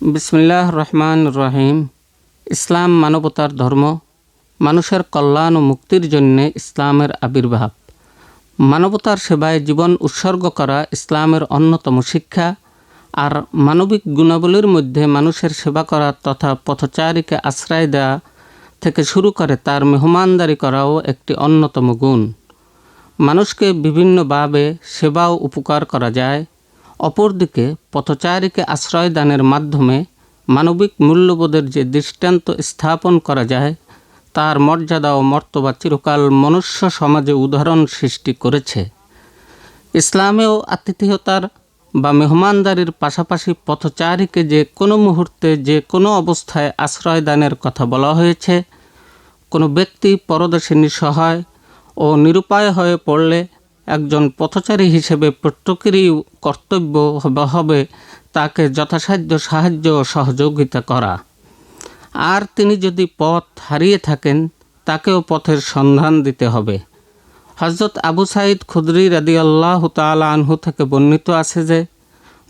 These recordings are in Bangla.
বিসমিল্লাহ রহমান রহিম ইসলাম মানবতার ধর্ম, মানুষের কল্যাণ ও মুক্তির জন্যে ইসলামের আবির্ভাব। মানবতার সেবায় জীবন উৎসর্গ করা ইসলামের অন্যতম শিক্ষা, আর মানবিক গুণাবলীর মধ্যে মানুষের সেবা করা তথা পথচারীকে আশ্রয় দেওয়া থেকে শুরু করে তার মেহমানদারি করাও একটি অন্যতম গুণ। মানুষকে বিভিন্নভাবে সেবা ও উপকার করা যায় অপরদিকে পথচারীকে আশ্রয় দানের মাধ্যমে মানবিক মূল্যবোধের যে দৃষ্টান্ত স্থাপন করা যায়, তার মর্যাদা ও মর্তবা চিরকাল মনুষ্য সমাজে উদাহরণ সৃষ্টি করেছে। ইসলামেও আতিথেয়তার বা মেহমানদারির পাশাপাশি পথচারীকে যে কোনো মুহূর্তে যে কোনো অবস্থায় আশ্রয় দানের কথা বলা হয়েছে, কোনো ব্যক্তি পরদেশে নিঃসহায় ও নিরুপায় হয়ে পড়লে একজন পথচারী হিসেবে প্রত্যেকেরই কর্তব্য হবে তাকে যথাসাধ্য সাহায্য ও সহযোগিতা করা। আর তিনি যদি পথ হারিয়ে থাকেন, তাকেও পথের সন্ধান দিতে হবে। হজরত আবু সাইদ খুদরি রাদি আল্লাহ আনহু থেকে বর্ণিত আছে যে,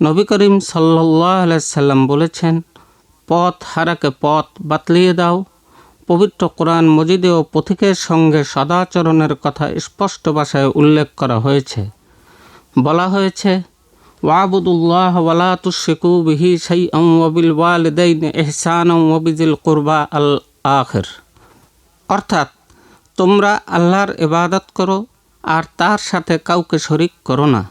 নবী করিম সাল্লাহ সাল্লাম বলেছেন, পথ হারাকে পথ বাতলিয়ে দাও পবিত্র কোরআন মজিদে ও পথিকের সঙ্গে সদাচরণের কথা স্পষ্ট ভাষায় উল্লেখ করা হয়েছে। বলা হয়েছে, ওয়াবুদুল্লাহ ওয়ালা তুশিকু বিহি সাই ওয়াবিল ওয়ালিদাইন এহসান ওয়াবিজিল কুরবা আল আখের। অর্থাৎ, তোমরা আল্লাহর ইবাদত করো আর তার সাথে কাউকে শরিক করো না।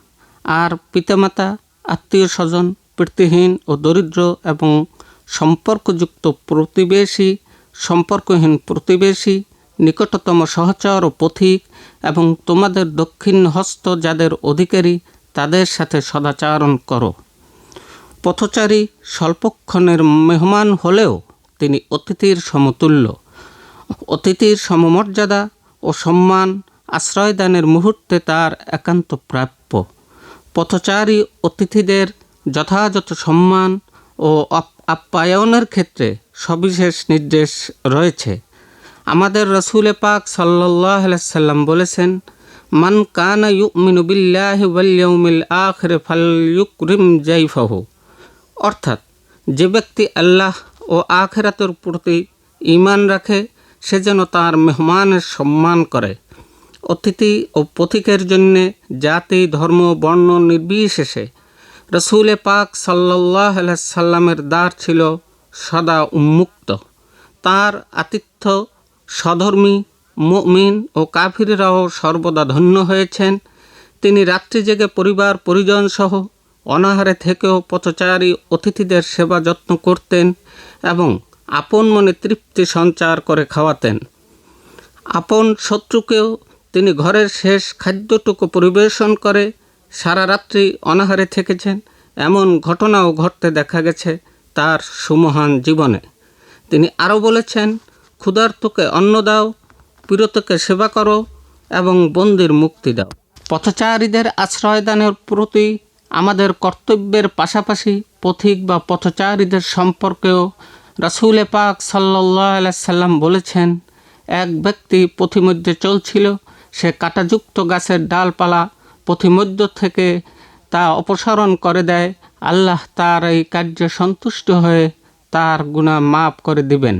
আর পিতামাতা আত্মীয় স্বজন প্রীতিহীন ও দরিদ্র এবং সম্পর্কযুক্ত প্রতিবেশী সম্পর্কহীন প্রতিবেশী, নিকটতম সহচর ও পথিক এবং তোমাদের দক্ষিণ হস্ত যাদের অধিকারী, তাদের সাথে সদাচারণ করো। পথচারী স্বল্পক্ষণের মেহমান হলেও তিনি অতিথির সমতুল্য। অতিথির সমমর্যাদা ও সম্মান আশ্রয়দানের মুহূর্তে তার একান্ত প্রাপ্য। পথচারী অতিথিদের যথাযথ সম্মান ও আপ্যায়নের ক্ষেত্রে সবিশেষ নির্দেশ রয়েছে। আমাদের রসুলে পাক সাল্লাম বলেছেন, মান কানা ইউমিনু বিল্লাহ ওয়াল আখির ফাল ইউকরিম জাইফাহু। অর্থাৎ, যে ব্যক্তি আল্লাহ ও আখেরাতের প্রতি ইমান রাখে, সে যেন তার মেহমানের সম্মান করে। অতিথি ও পথিকের জন্যে জাতি, ধর্ম, বর্ণ নির্বিশেষে রসুলে পাক সাল্লাহ সাল্লামের দ্বার ছিল সদা উন্মুক্ত। তার আতিথ্য সধর্মী মুমিন ও কাফিররাও সর্বদা ধন্য হয়েছেন। তিনি রাত্রি জেগে পরিবার পরিজন সহ অনাহারে থেকেও পথচারী অতিথিদের সেবা যত্ন করতেন এবং আপন মনে তৃপ্তি সঞ্চার করে খাওয়াতেন। আপন শত্রুকেও তিনি ঘরের শেষ খাদ্যটুকু পরিবেশন করে সারা রাত্রি অনাহারে থেকেছেন। এমন ঘটনাও ঘটতে দেখা গেছে। তার সুমহান জীবনে। তিনি আরও বলেছেন, ক্ষুধার্তকে অন্ন দাও, পীড়তকে সেবা করো এবং বন্দির মুক্তি দাও। পথচারীদের আশ্রয়দানের প্রতি আমাদের কর্তব্যের পাশাপাশি পথিক বা পথচারীদের সম্পর্কেও রাসুলে পাক সাল্লাহ সাল্লাম বলেছেন, এক ব্যক্তি পথিমধ্যে চলছিল, সে কাটাযুক্ত গাছের ডালপালা পথিমধ্য থেকে তা অপসারণ করে দেয়। আল্লাহ তার এই কার্যে সন্তুষ্ট হয়ে তার গুণা মাফ করে দিবেন।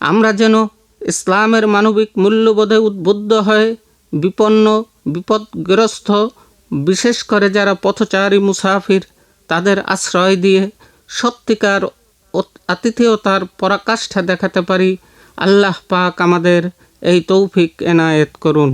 আমরা যেন ইসলামের মানবিক মূল্যবোধে উদ্বুদ্ধ হয়ে বিপন্ন, বিপদগ্রস্ত, বিশেষ করে যারা পথচারী মুসাফির, তাদের আশ্রয় দিয়ে সত্যিকার আতিথেয়তার পরাকাষ্ঠা দেখাতে পারি। আল্লাহ পাক আমাদের এই তৌফিক এনায়েত করুন।